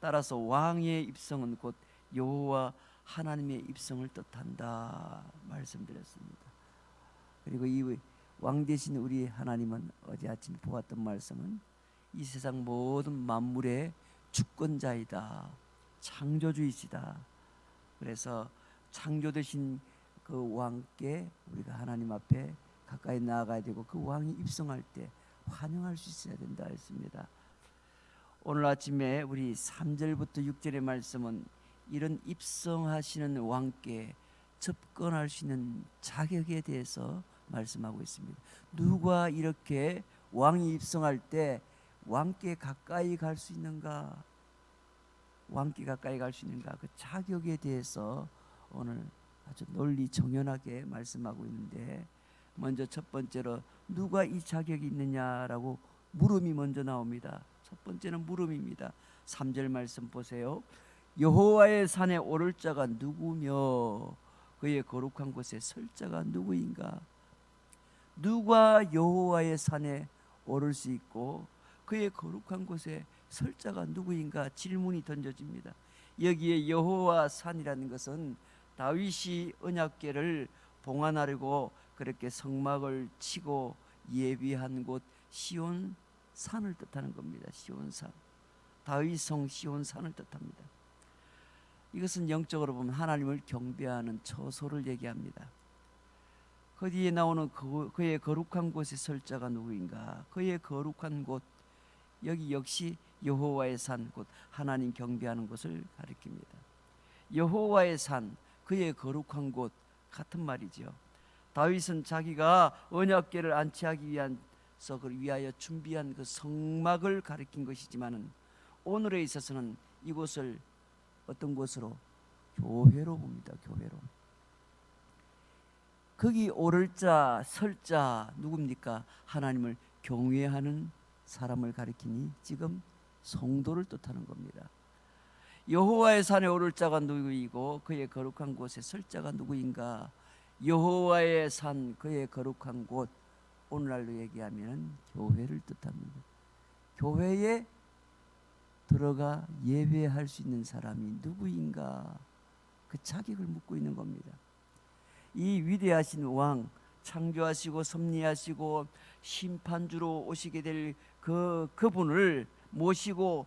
따라서 왕의 입성은 곧 여호와 하나님의 입성을 뜻한다 말씀드렸습니다. 그리고 이 왕 대신 우리 하나님은 어제 아침 보았던 말씀은 이 세상 모든 만물의 주권자이다. 창조주이시다. 그래서 창조되신 그 왕께 우리가 하나님 앞에 가까이 나아가야 되고 그 왕이 입성할 때 환영할 수 있어야 된다 했습니다. 오늘 아침에 우리 3절부터 6절의 말씀은 이런 입성하시는 왕께 접근할 수 있는 자격에 대해서 말씀하고 있습니다. 누가 이렇게 왕이 입성할 때 왕께 가까이 갈 수 있는가? 왕께 가까이 갈 수 있는가? 그 자격에 대해서 오늘 아주 논리 정연하게 말씀하고 있는데 먼저 첫 번째로 누가 이 자격이 있느냐라고 물음이 먼저 나옵니다. 첫 번째는 물음입니다. 3절 말씀 보세요. 여호와의 산에 오를 자가 누구며 그의 거룩한 곳에 설 자가 누구인가? 누가 여호와의 산에 오를 수 있고 그의 거룩한 곳에 설 자가 누구인가 질문이 던져집니다. 여기에 여호와 산이라는 것은 다윗이 언약궤를 봉안하려고 그렇게 성막을 치고 예비한 곳 시온 산을 뜻하는 겁니다. 시온 산. 다윗성 시온 산을 뜻합니다. 이것은 영적으로 보면 하나님을 경배하는 처소를 얘기합니다. 그 뒤에 나오는 그, 그의 거룩한 곳에 설 자가 누구인가? 그의 거룩한 곳 여기 역시 여호와의 산곧 하나님 경배하는 곳을 가리킵니다. 여호와의 산 그의 거룩한 곳 같은 말이죠. 다윗은 자기가 언약궤를 안치하기 위한 서을 위하여 준비한 그 성막을 가리킨 것이지만은 오늘에 있어서는 이곳을 어떤 곳으로 교회로 봅니다. 교회로. 거기 오를 자, 설 자 누굽니까? 하나님을 경외하는 사람을 가리키니 지금 성도를 뜻하는 겁니다. 여호와의 산에 오를 자가 누구이고 그의 거룩한 곳에 설 자가 누구인가? 여호와의 산 그의 거룩한 곳 오늘날로 얘기하면 교회를 뜻합니다. 교회에 들어가 예배할 수 있는 사람이 누구인가? 그 자격을 묻고 있는 겁니다. 이 위대하신 왕 창조하시고 섭리하시고 심판주로 오시게 될 그 그분을 모시고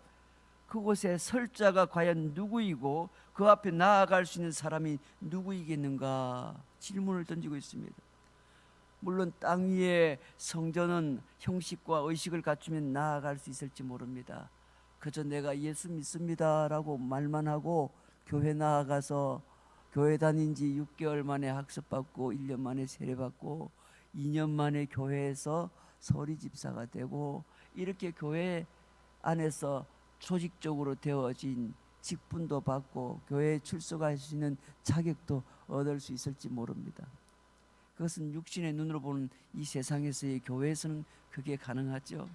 그곳에 설자가 과연 누구이고 그 앞에 나아갈 수 있는 사람이 누구이겠는가 질문을 던지고 있습니다. 물론 땅 위에 성전은 형식과 의식을 갖추면 나아갈 수 있을지 모릅니다. 그저 내가 예수 믿습니다라고 말만 하고 교회 나아가서 교회 다닌 지 6개월 만에 학습받고 1년 만에 세례받고 2년 만에 교회에서 서리 집사가 되고 이렇게 교회 안에서 조직적으로 되어진 직분도 받고 교회에 출석할 수 있는 자격도 얻을 수 있을지 모릅니다. 그것은 육신의 눈으로 보는 이 세상에서의 교회에서는 그게 가능하죠.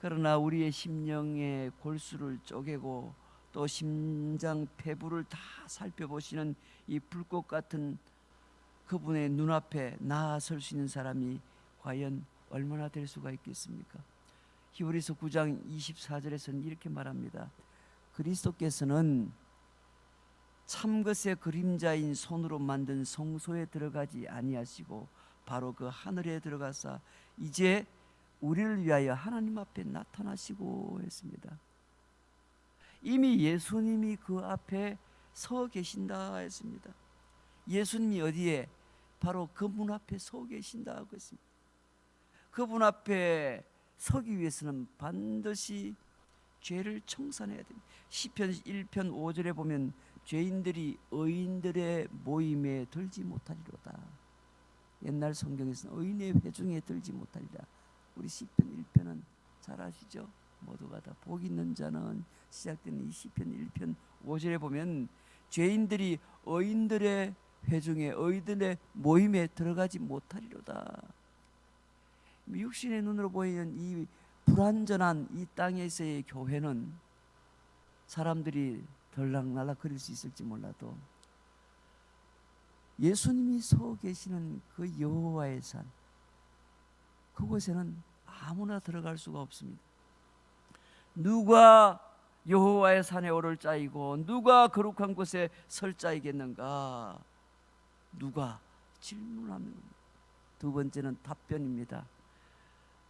그러나 우리의 심령의 골수를 쪼개고 또 심장 폐부를 다 살펴보시는 이 불꽃 같은 그분의 눈앞에 나아설 수 있는 사람이 과연 얼마나 될 수가 있겠습니까? 히브리서 9장 24절에서는 이렇게 말합니다. 그리스도께서는 참것의 그림자인 손으로 만든 성소에 들어가지 아니하시고 바로 그 하늘에 들어가사 이제 우리를 위하여 하나님 앞에 나타나시고 했습니다. 이미 예수님이 그 앞에 서 계신다 했습니다. 예수님이 어디에 바로 그문 앞에 서 계신다고 했습니다. 그분 앞에 서기 위해서는 반드시 죄를 청산해야 됩니다. 시편 1편 5절에 보면 죄인들이 의인들의 모임에 들지 못하리로다. 옛날 성경에서는 의인의 회중에 들지 못하리라. 우리 시편 1편은 잘 아시죠? 모두가 다 복 있는 자는 시작되는 이 시편 1편 5절에 보면 죄인들이 의인들의 회중에 의인들의 모임에 들어가지 못하리로다. 육신의 눈으로 보이는 이 불완전한 이 땅에서의 교회는 사람들이 덜락날락 거릴 수 있을지 몰라도 예수님이 서 계시는 그 여호와의 산 그곳에는 아무나 들어갈 수가 없습니다. 누가 여호와의 산에 오를 자이고 누가 거룩한 곳에 설 자이겠는가? 누가 질문하면 두 번째는 답변입니다.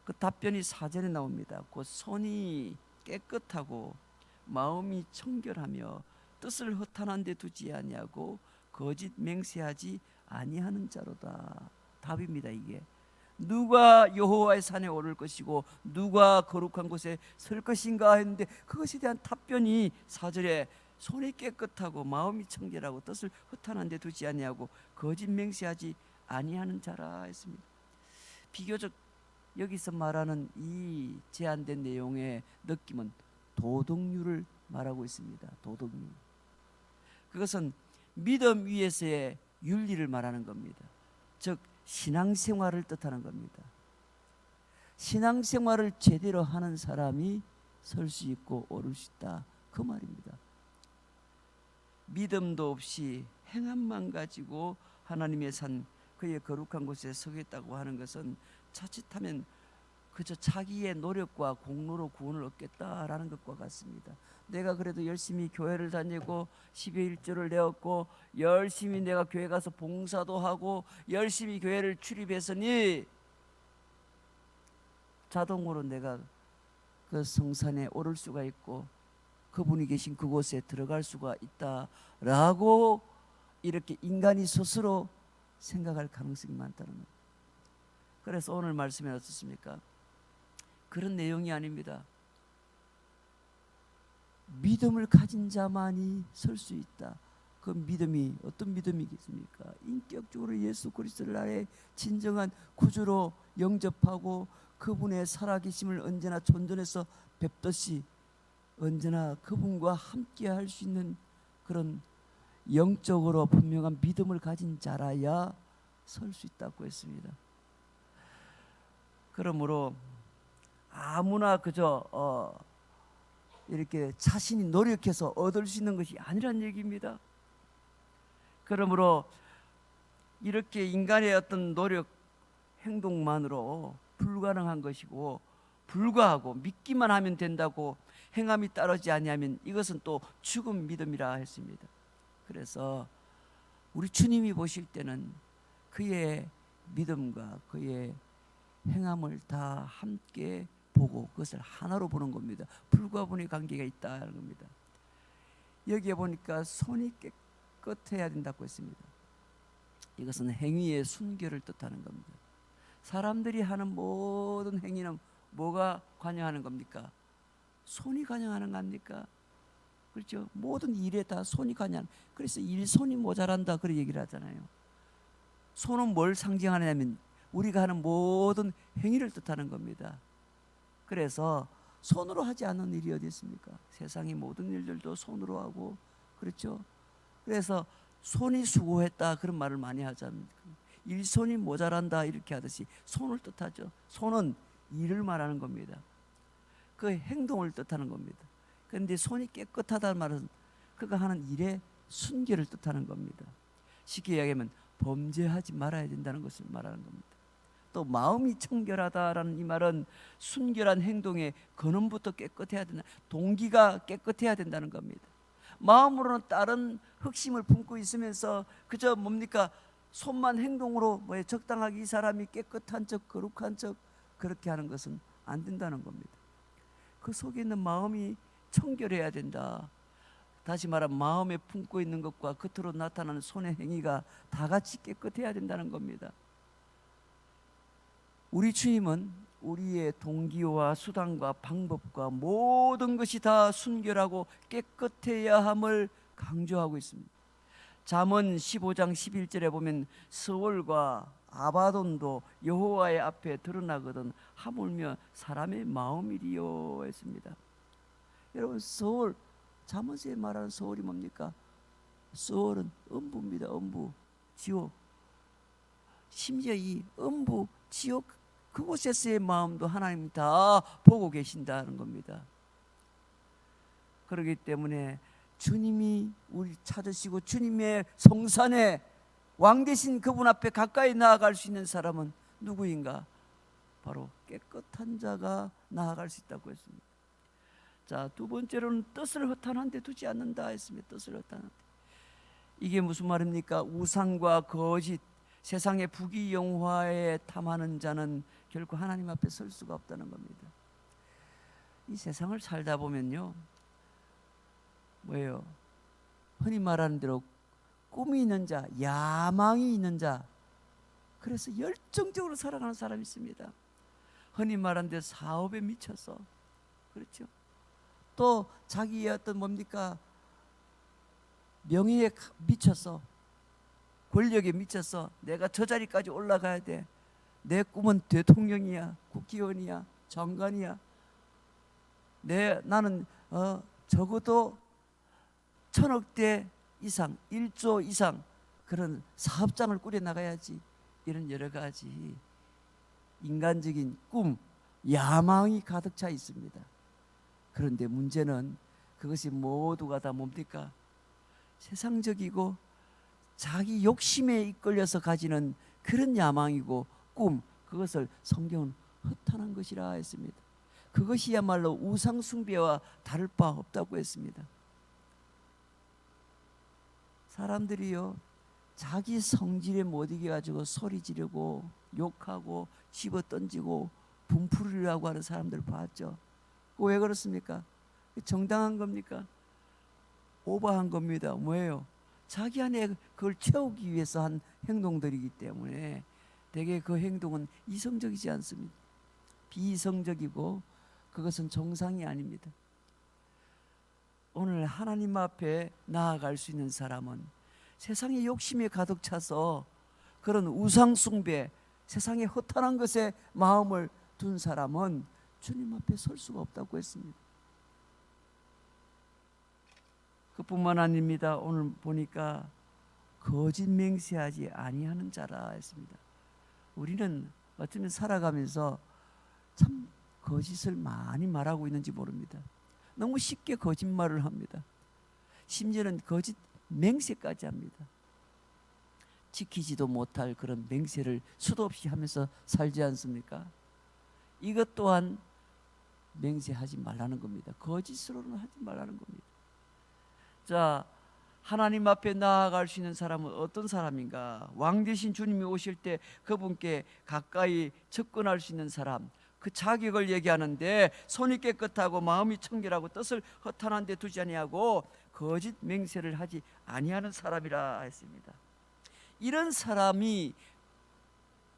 그 답변이 사전에 나옵니다. 곧 손이 깨끗하고 마음이 청결하며 뜻을 허탄한 데 두지 아니하고 거짓 맹세하지 아니하는 자로다. 답입니다, 이게. 누가 여호와의 산에 오를 것이고 누가 거룩한 곳에 설 것인가 했는데 그것에 대한 답변이 사절에 손이 깨끗하고 마음이 청결하고 뜻을 허탄한 데 두지 아니하고 거짓 맹세하지 아니하는 자라 했습니다. 비교적 여기서 말하는 이 제한된 내용의 느낌은 도덕률을 말하고 있습니다. 도덕률. 그것은 믿음 위에서의 윤리를 말하는 겁니다. 즉 신앙생활을 뜻하는 겁니다. 신앙생활을 제대로 하는 사람이 설 수 있고 오를 수 있다. 그 말입니다. 믿음도 없이 행함만 가지고 하나님의 산 그의 거룩한 곳에 서겠다고 하는 것은 자칫하면 그저 자기의 노력과 공로로 구원을 얻겠다라는 것과 같습니다. 내가 그래도 열심히 교회를 다니고 10의 1조를 내었고 열심히 내가 교회 가서 봉사도 하고 열심히 교회를 출입했으니 자동으로 내가 그 성산에 오를 수가 있고 그분이 계신 그곳에 들어갈 수가 있다라고 이렇게 인간이 스스로 생각할 가능성이 많다는 거예요. 그래서 오늘 말씀에 어떻습니까? 그런 내용이 아닙니다. 믿음을 가진 자만이 설 수 있다. 그 믿음이 어떤 믿음이겠습니까? 인격적으로 예수 그리스도를 나의 진정한 구주로 영접하고 그분의 살아계심을 언제나 존전해서 뵙듯이 언제나 그분과 함께 할 수 있는 그런 영적으로 분명한 믿음을 가진 자라야 설 수 있다고 했습니다. 그러므로 아무나 그저 어 이렇게 자신이 노력해서 얻을 수 있는 것이 아니란 얘기입니다. 그러므로 이렇게 인간의 어떤 노력 행동만으로 불가능한 것이고 불과하고 믿기만 하면 된다고 행함이 따르지 아니하면 이것은 또 죽은 믿음이라 했습니다. 그래서 우리 주님이 보실 때는 그의 믿음과 그의 행함을 다 함께 보고 그것을 하나로 보는 겁니다. 불과 분의 관계가 있다는 겁니다. 여기에 보니까 손이 깨끗해야 된다고 했습니다. 이것은 행위의 순결을 뜻하는 겁니다. 사람들이 하는 모든 행위는 뭐가 관여하는 겁니까? 손이 관여하는 겁니까? 그렇죠? 모든 일에 다 손이 관여하는. 그래서 일 손이 모자란다 그런 얘기를 하잖아요. 손은 뭘 상징하냐면 우리가 하는 모든 행위를 뜻하는 겁니다. 그래서 손으로 하지 않는 일이 어디 있습니까? 세상의 모든 일들도 손으로 하고 그렇죠. 그래서 손이 수고했다 그런 말을 많이 하지 않습니까? 일손이 모자란다 이렇게 하듯이 손을 뜻하죠. 손은 일을 말하는 겁니다. 그 행동을 뜻하는 겁니다. 그런데 손이 깨끗하다는 말은 그가 하는 일의 순결을 뜻하는 겁니다. 쉽게 이야기하면 범죄하지 말아야 된다는 것을 말하는 겁니다. 또 마음이 청결하다라는 이 말은 순결한 행동의 근원부터 깨끗해야 된다. 동기가 깨끗해야 된다는 겁니다. 마음으로는 다른 흑심을 품고 있으면서 그저 뭡니까 손만 행동으로 뭐 적당하게 이 사람이 깨끗한 척 거룩한 척 그렇게 하는 것은 안 된다는 겁니다. 그 속에 있는 마음이 청결해야 된다. 다시 말하면 마음에 품고 있는 것과 겉으로 나타나는 손의 행위가 다 같이 깨끗해야 된다는 겁니다. 우리 주님은 우리의 동기와 수단과 방법과 모든 것이 다 순결하고 깨끗해야 함을 강조하고 있습니다. 잠언 15장 11절에 보면 서울과 아바돈도 여호와의 앞에 드러나거든 하물며 사람의 마음이리요 했습니다. 여러분 서울 잠언서에 말하는 서울이 뭡니까? 서울은 음부입니다. 음부 지옥. 심지어 이 음부 지옥 그곳에서의 마음도 하나님 다 보고 계신다는 겁니다. 그렇기 때문에 주님이 우리 찾으시고 주님의 성산에 왕 대신 그분 앞에 가까이 나아갈 수 있는 사람은 누구인가? 바로 깨끗한 자가 나아갈 수 있다고 했습니다. 자, 두 번째로는 뜻을 허탄한 데 두지 않는다 했습니다. 뜻을 허탄한 데. 이게 무슨 말입니까? 우상과 거짓, 세상의 부귀영화에 탐하는 자는 결코 하나님 앞에 설 수가 없다는 겁니다. 이 세상을 살다 보면요. 뭐예요? 흔히 말하는 대로 꿈이 있는 자, 야망이 있는 자. 그래서 열정적으로 살아가는 사람이 있습니다. 흔히 말하는 대로 사업에 미쳐서 그렇죠. 또 자기의 어떤 뭡니까 명예에 미쳐서 권력에 미쳐서 내가 저 자리까지 올라가야 돼. 내 꿈은 대통령이야, 국회의원이야, 장관이야. 내 나는 어 적어도 천억대 이상, 1조 이상 그런 사업장을 꾸려 나가야지. 이런 여러 가지 인간적인 꿈, 야망이 가득 차 있습니다. 그런데 문제는 그것이 모두가 다 뭡니까? 세상적이고 자기 욕심에 이끌려서 가지는 그런 야망이고 꿈 그것을 성경은 허탄한 것이라 했습니다. 그것이야말로 우상 숭배와 다를 바 없다고 했습니다. 사람들이요 자기 성질에 못 이겨 가지고 소리 지르고 욕하고 집어 던지고 분풀이라고 하는 사람들 봤죠. 왜 그렇습니까? 정당한 겁니까? 오버한 겁니다. 뭐예요? 자기 안에 그걸 채우기 위해서 한 행동들이기 때문에 대개 그 행동은 이성적이지 않습니다. 비이성적이고 그것은 정상이 아닙니다. 오늘 하나님 앞에 나아갈 수 있는 사람은 세상의 욕심에 가득 차서 그런 우상 숭배, 세상의 허탄한 것에 마음을 둔 사람은 주님 앞에 설 수가 없다고 했습니다. 그뿐만 아닙니다. 오늘 보니까 거짓 맹세하지 아니하는 자라 했습니다. 우리는 어쩌면 살아가면서 참 거짓을 많이 말하고 있는지 모릅니다. 너무 쉽게 거짓말을 합니다. 심지어는 거짓 맹세까지 합니다. 지키지도 못할 그런 맹세를 수도 없이 하면서 살지 않습니까? 이것 또한 맹세하지 말라는 겁니다. 거짓으로는 하지 말라는 겁니다. 자, 하나님 앞에 나아갈 수 있는 사람은 어떤 사람인가? 왕 대신 주님이 오실 때 그분께 가까이 접근할 수 있는 사람. 그 자격을 얘기하는데 손이 깨끗하고 마음이 청결하고 뜻을 허탄한 데 두지 아니하고 거짓 맹세를 하지 아니하는 사람이라 했습니다. 이런 사람이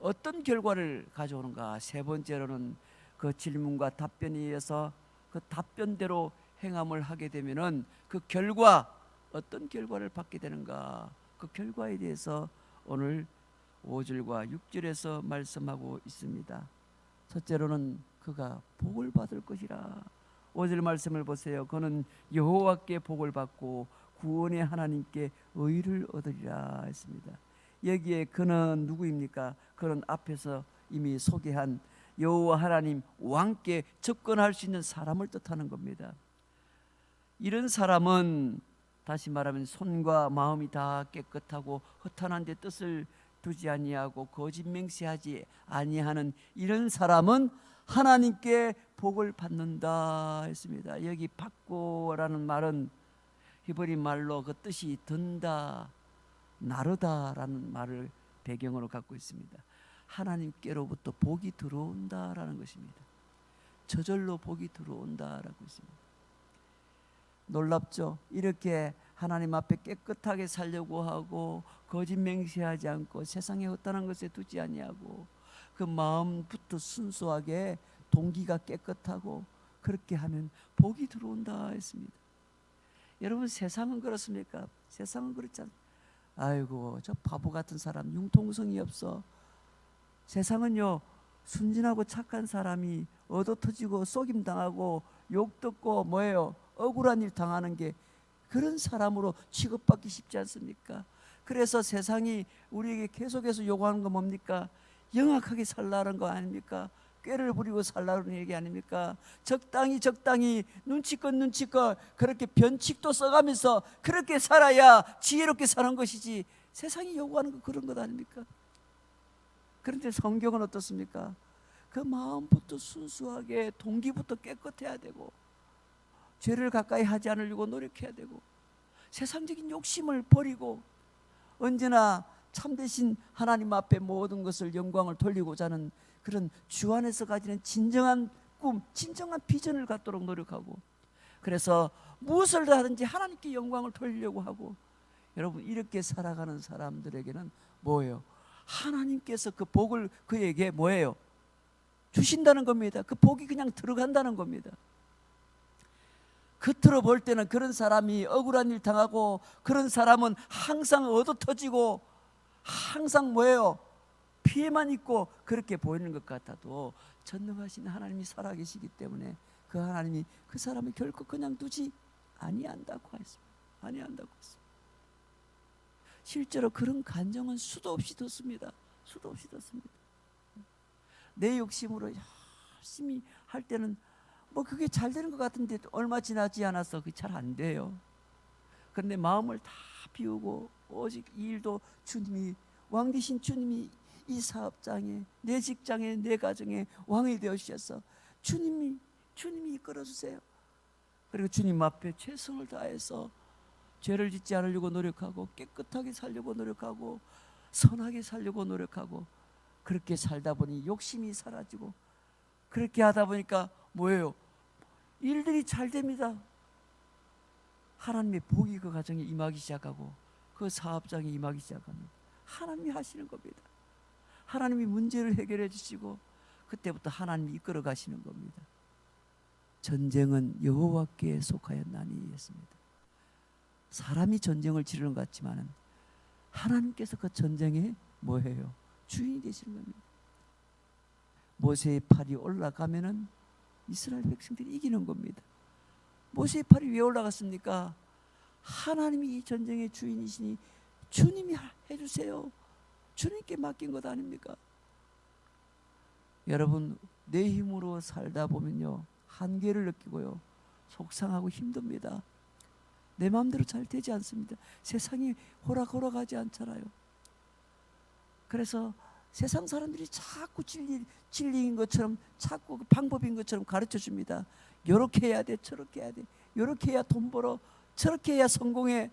어떤 결과를 가져오는가? 세 번째로는 그 질문과 답변에 의해서 그 답변대로 행함을 하게 되면은 그 결과 어떤 결과를 받게 되는가? 그 결과에 대해서 오늘 5절과 6절에서 말씀하고 있습니다. 첫째로는 그가 복을 받을 것이라. 5절 말씀을 보세요. 그는 여호와께 복을 받고 구원의 하나님께 의를 얻으리라 했습니다. 여기에 그는 누구입니까? 그는 앞에서 이미 소개한 여호와 하나님 왕께 접근할 수 있는 사람을 뜻하는 겁니다. 이런 사람은 다시 말하면 손과 마음이 다 깨끗하고 허탄한 데 뜻을 두지 아니하고 거짓 맹세하지 아니하는 이런 사람은 하나님께 복을 받는다 했습니다. 여기 받고라는 말은 히브리 말로 그 뜻이 든다, 나르다라는 말을 배경으로 갖고 있습니다. 하나님께로부터 복이 들어온다라는 것입니다. 저절로 복이 들어온다라고 있습니다. 놀랍죠? 이렇게 하나님 앞에 깨끗하게 살려고 하고 거짓 맹세하지 않고 세상에 어떠한 것에 두지 아니하고 그 마음부터 순수하게 동기가 깨끗하고 그렇게 하면 복이 들어온다 했습니다. 여러분 세상은 그렇습니까? 세상은 그렇지 않. 아이고 저 바보 같은 사람 융통성이 없어. 세상은요 순진하고 착한 사람이 얻어 터지고 속임 당하고 욕 듣고 뭐예요 억울한 일 당하는 게 그런 사람으로 취급받기 쉽지 않습니까? 그래서 세상이 우리에게 계속해서 요구하는 건 뭡니까? 영악하게 살라는 거 아닙니까? 꾀를 부리고 살라는 얘기 아닙니까? 적당히 적당히 눈치껏 눈치껏 그렇게 변칙도 써가면서 그렇게 살아야 지혜롭게 사는 것이지 세상이 요구하는 거 그런 것 아닙니까? 그런데 성경은 어떻습니까? 그 마음부터 순수하게 동기부터 깨끗해야 되고 죄를 가까이 하지 않으려고 노력해야 되고 세상적인 욕심을 버리고 언제나 참되신 하나님 앞에 모든 것을 영광을 돌리고자 하는 그런 주 안에서 가지는 진정한 꿈, 진정한 비전을 갖도록 노력하고 그래서 무엇을 하든지 하나님께 영광을 돌리려고 하고 여러분 이렇게 살아가는 사람들에게는 뭐예요? 하나님께서 그 복을 그에게 뭐예요? 주신다는 겁니다. 그 복이 그냥 들어간다는 겁니다. 겉으로 볼 때는 그런 사람이 억울한 일 당하고 그런 사람은 항상 얻어 터지고 항상 뭐예요? 피해만 있고 그렇게 보이는 것 같아도 전능하신 하나님이 살아계시기 때문에 그 하나님이 그 사람을 결코 그냥 두지 아니한다고 했습니다. 아니한다고 했습니다. 실제로 그런 간정은 수도 없이 뒀습니다. 수도 없이 뒀습니다. 내 욕심으로 열심히 할 때는 뭐 그게 잘 되는 것 같은데 얼마 지나지 않아서 그게 잘 안 돼요. 그런데 마음을 다 비우고 오직 이 일도 주님이 왕 되신 주님이 이 사업장에 내 직장에 내 가정에 왕이 되어 주셔서 주님이 주님이 이끌어 주세요. 그리고 주님 앞에 최선을 다해서 죄를 짓지 않으려고 노력하고 깨끗하게 살려고 노력하고 선하게 살려고 노력하고 그렇게 살다 보니 욕심이 사라지고 그렇게 하다 보니까 뭐예요? 일들이 잘 됩니다. 하나님의 복이 그 가정에 임하기 시작하고 그 사업장에 임하기 시작합니다. 하나님이 하시는 겁니다. 하나님이 문제를 해결해 주시고 그때부터 하나님이 이끌어 가시는 겁니다. 전쟁은 여호와께 속하였나니 했습니다. 사람이 전쟁을 치르는 것 같지만은 하나님께서 그 전쟁에 뭐해요? 주인이 되시는 겁니다. 모세의 팔이 올라가면은 이스라엘 백성들이 이기는 겁니다. 모세의 팔이 왜 올라갔습니까? 하나님이 이 전쟁의 주인이시니 주님이 해주세요. 주님께 맡긴 것 아닙니까? 여러분 내 힘으로 살다 보면요 한계를 느끼고요 속상하고 힘듭니다. 내 마음대로 잘 되지 않습니다. 세상이 호락호락하지 않잖아요. 그래서 세상 사람들이 자꾸 진리, 진리인 것처럼 자꾸 그 방법인 것처럼 가르쳐 줍니다. 요렇게 해야 돼, 저렇게 해야 돼. 요렇게 해야 돈 벌어, 저렇게 해야 성공해.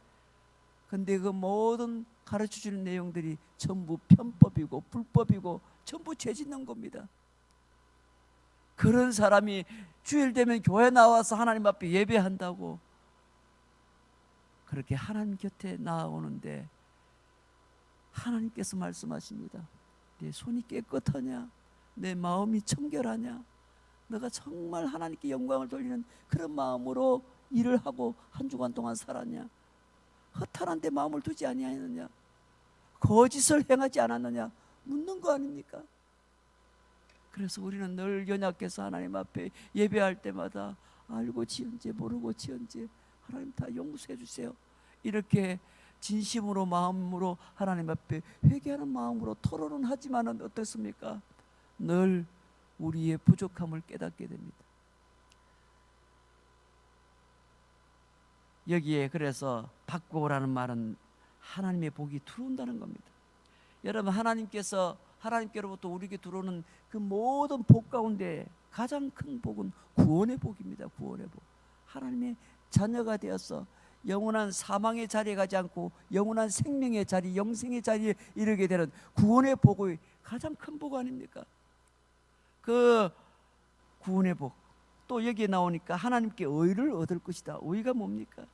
근데 그 모든 가르쳐 주는 내용들이 전부 편법이고 불법이고 전부 죄 짓는 겁니다. 그런 사람이 주일 되면 교회 나와서 하나님 앞에 예배한다고 그렇게 하나님 곁에 나오는데 하나님께서 말씀하십니다. 내 손이 깨끗하냐? 내 마음이 청결하냐? 너가 정말 하나님께 영광을 돌리는 그런 마음으로 일을 하고 한 주간 동안 살았냐? 허탈한 데 마음을 두지 아니하였느냐? 거짓을 행하지 않았느냐? 묻는 거 아닙니까? 그래서 우리는 늘 연약해서 하나님 앞에 예배할 때마다 알고 지은지 모르고 지은지 하나님 다 용서해 주세요. 이렇게 진심으로 마음으로 하나님 앞에 회개하는 마음으로 토론은 하지만은 어떻습니까? 늘 우리의 부족함을 깨닫게 됩니다. 여기에 그래서 바꾸라는 말은 하나님의 복이 들어온다는 겁니다. 여러분 하나님께서 하나님께로부터 우리에게 들어오는 그 모든 복 가운데 가장 큰 복은 구원의 복입니다. 구원의 복. 하나님의 자녀가 되어서 영원한 사망의 자리에 가지 않고 영원한 생명의 자리, 영생의 자리에 이르게 되는 구원의 복의 가장 큰 복 아닙니까? 그 구원의 복. 또 여기에 나오니까 하나님께 의를 얻을 것이다. 의가 뭡니까?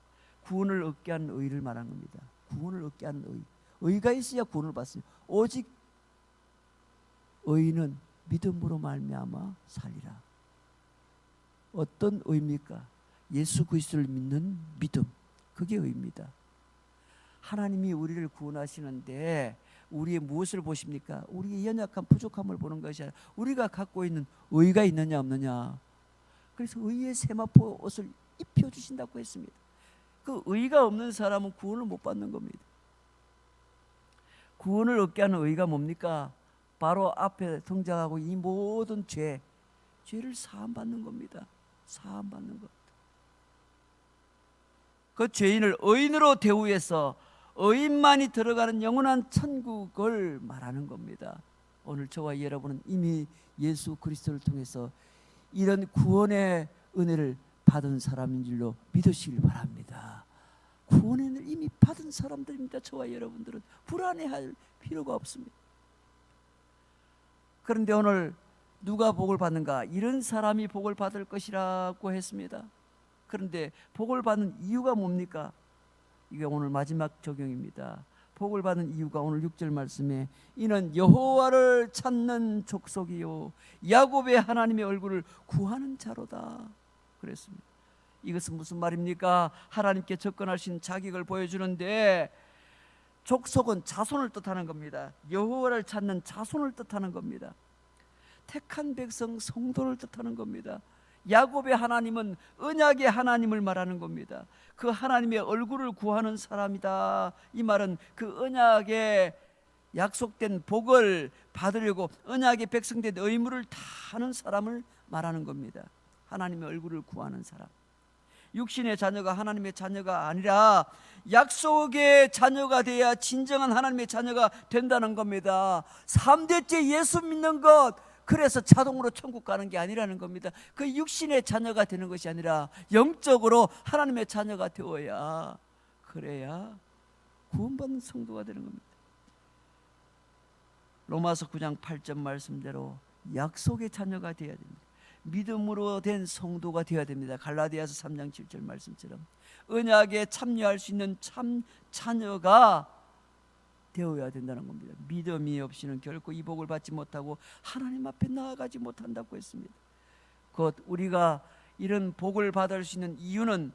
구원을 얻게 하는 의를 말한 겁니다. 구원을 얻게 하는 의. 의가 있어야 구원을 받습니다. 오직 의는 믿음으로 말미암아 살리라. 어떤 의입니까? 예수 그리스도를 믿는 믿음. 그게 의입니다. 하나님이 우리를 구원하시는데 우리의 무엇을 보십니까? 우리의 연약한 부족함을 보는 것이 아니라 우리가 갖고 있는 의가 있느냐 없느냐. 그래서 의의 세마포 옷을 입혀 주신다고 했습니다. 그 의가 없는 사람은 구원을 못 받는 겁니다. 구원을 얻게 하는 의가 뭡니까? 바로 앞에 등장하고 이 모든 죄, 죄를 사함 받는 겁니다. 사함 받는 것. 그 죄인을 의인으로 대우해서 의인만이 들어가는 영원한 천국을 말하는 겁니다. 오늘 저와 여러분은 이미 예수 그리스도를 통해서 이런 구원의 은혜를 받은 사람인 줄로 믿으시길 바랍니다. 구원을 이미 받은 사람들입니다. 저와 여러분들은 불안해할 필요가 없습니다. 그런데 오늘 누가 복을 받는가? 이런 사람이 복을 받을 것이라고 했습니다. 그런데 복을 받는 이유가 뭡니까? 이게 오늘 마지막 적용입니다. 복을 받는 이유가 오늘 6절 말씀에 이는 여호와를 찾는 족속이요 야곱의 하나님의 얼굴을 구하는 자로다 그랬습니다. 이것은 무슨 말입니까? 하나님께 접근하신 자격을 보여주는데 족속은 자손을 뜻하는 겁니다. 여호와를 찾는 자손을 뜻하는 겁니다. 택한 백성 성도를 뜻하는 겁니다. 야곱의 하나님은 언약의 하나님을 말하는 겁니다. 그 하나님의 얼굴을 구하는 사람이다. 이 말은 그 언약의 약속된 복을 받으려고 언약의 백성된 의무를 다 하는 사람을 말하는 겁니다. 하나님의 얼굴을 구하는 사람. 육신의 자녀가 하나님의 자녀가 아니라 약속의 자녀가 돼야 진정한 하나님의 자녀가 된다는 겁니다. 3대째 예수 믿는 것 그래서 자동으로 천국 가는 게 아니라는 겁니다. 그 육신의 자녀가 되는 것이 아니라 영적으로 하나님의 자녀가 되어야 그래야 구원받는 성도가 되는 겁니다. 로마서 9장 8절 말씀대로 약속의 자녀가 되어야 됩니다. 믿음으로 된 성도가 되어야 됩니다. 갈라디아서 3장 7절 말씀처럼 언약에 참여할 수 있는 참 자녀가 되어야 된다는 겁니다. 믿음이 없이는 결코 이 복을 받지 못하고 하나님 앞에 나아가지 못한다고 했습니다. 곧 우리가 이런 복을 받을 수 있는 이유는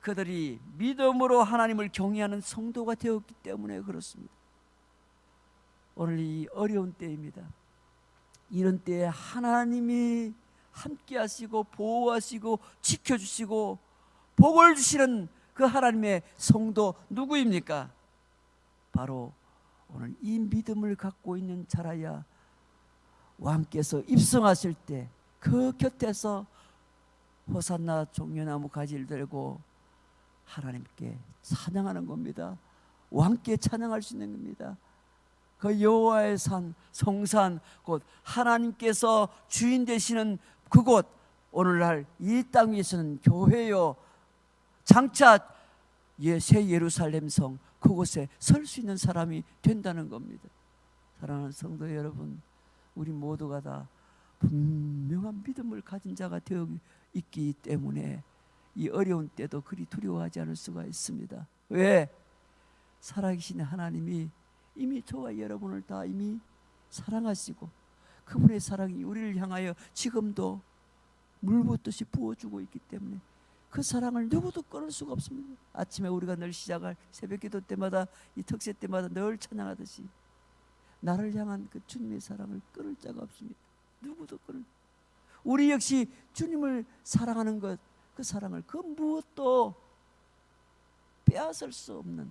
그들이 믿음으로 하나님을 경외하는 성도가 되었기 때문에 그렇습니다. 오늘 이 어려운 때입니다. 이런 때에 하나님이 함께 하시고 보호하시고 지켜 주시고 복을 주시는 그 하나님의 성도 누구입니까? 바로 오늘 이 믿음을 갖고 있는 자라야 왕께서 입성하실 때 그 곁에서 호산나 종려나무 가지를 들고 하나님께 찬양하는 겁니다. 왕께 찬양할 수 있는 겁니다. 그 여호와의 산 성산 곧 하나님께서 주인 되시는 그곳 오늘날 이 땅 위에서는 교회요 장차 예, 새 예루살렘 성 그곳에 설 수 있는 사람이 된다는 겁니다. 사랑하는 성도 여러분, 우리 모두가 다 분명한 믿음을 가진 자가 되어 있기 때문에 이 어려운 때도 그리 두려워하지 않을 수가 있습니다. 왜? 살아계신 하나님이 이미 저와 여러분을 다 이미 사랑하시고 그분의 사랑이 우리를 향하여 지금도 물 붓듯이 부어주고 있기 때문에 그 사랑을 누구도 끊을 수가 없습니다. 아침에 우리가 늘 시작할 새벽 기도 때마다 이 특세 때마다 늘 찬양하듯이 나를 향한 그 주님의 사랑을 끊을 자가 없습니다. 누구도 끊을. 우리 역시 주님을 사랑하는 것, 그 사랑을 그 무엇도 빼앗을 수 없는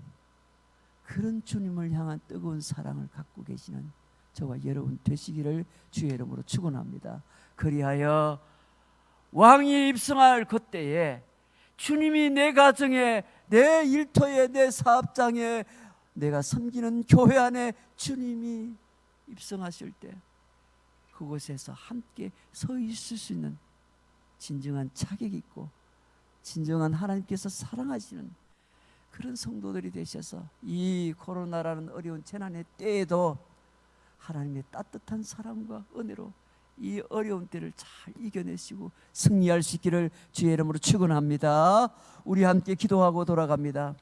그런 주님을 향한 뜨거운 사랑을 갖고 계시는 저와 여러분 되시기를 주의 이름으로 축원합니다. 그리하여 왕이 입성할 그때에 주님이 내 가정에 내 일터에 내 사업장에 내가 섬기는 교회 안에 주님이 입성하실 때 그곳에서 함께 서 있을 수 있는 진정한 자격 있고 진정한 하나님께서 사랑하시는 그런 성도들이 되셔서 이 코로나라는 어려운 재난의 때에도 하나님의 따뜻한 사랑과 은혜로 이 어려운 때를 잘 이겨내시고 승리할 수 있기를 주의 이름으로 축원합니다. 우리 함께 기도하고 돌아갑니다.